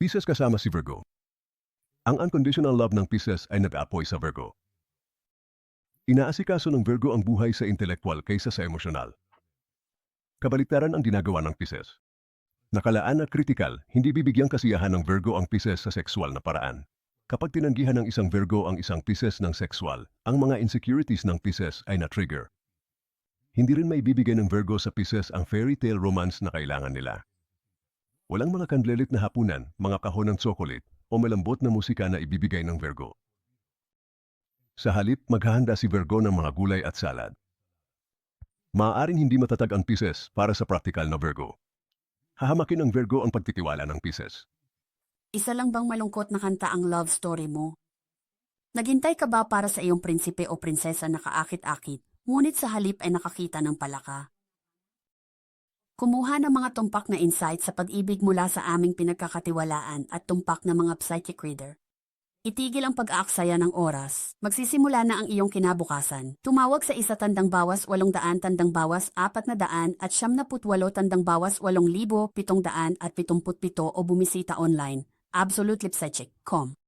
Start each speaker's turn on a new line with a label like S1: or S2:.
S1: Pisces kasama si Virgo. Ang unconditional love ng Pisces ay nag-aapoy sa Virgo. Inaasikaso ng Virgo ang buhay sa intelektual kaysa sa emosyonal. Kabaliktaran ang ginagawa ng Pisces. Nakalaan at kritikal, hindi bibigyang kasiyahan ng Virgo ang Pisces sa sexual na paraan. Kapag tinanggihan ng isang Virgo ang isang Pisces ng sexual, ang mga insecurities ng Pisces ay na-trigger. Hindi rin may bibigay ng Virgo sa Pisces ang fairy tale romance na kailangan nila. Walang mga kandlelit na hapunan, mga kahon ng tsokolit, o malambot na musika na ibibigay ng Virgo. Sa halip, maghahanda si Virgo ng mga gulay at salad. Maaaring hindi matatag ang Pisces para sa praktikal na Virgo. Hahamakin ng Virgo ang pagtitiwala ng Pisces.
S2: Isa lang bang malungkot na kanta ang love story mo? Naghintay ka ba para sa iyong prinsipe o prinsesa na kaakit-akit, ngunit sa halip ay nakakita ng palaka? Kumuha ng mga tumpak na insight sa pag-ibig mula sa aming pinagkakatiwalaan at tumpak na mga psychic reader. Itigil ang pag-aaksaya ng oras. Magsisimula na ang iyong kinabukasan. Tumawag sa isa tandang bawas walong daan tandang bawas apat na daan at siyam na putwalo tandang bawas walong libo pitong daan at pitumput pito o bumisita online. absolutelipsychic.com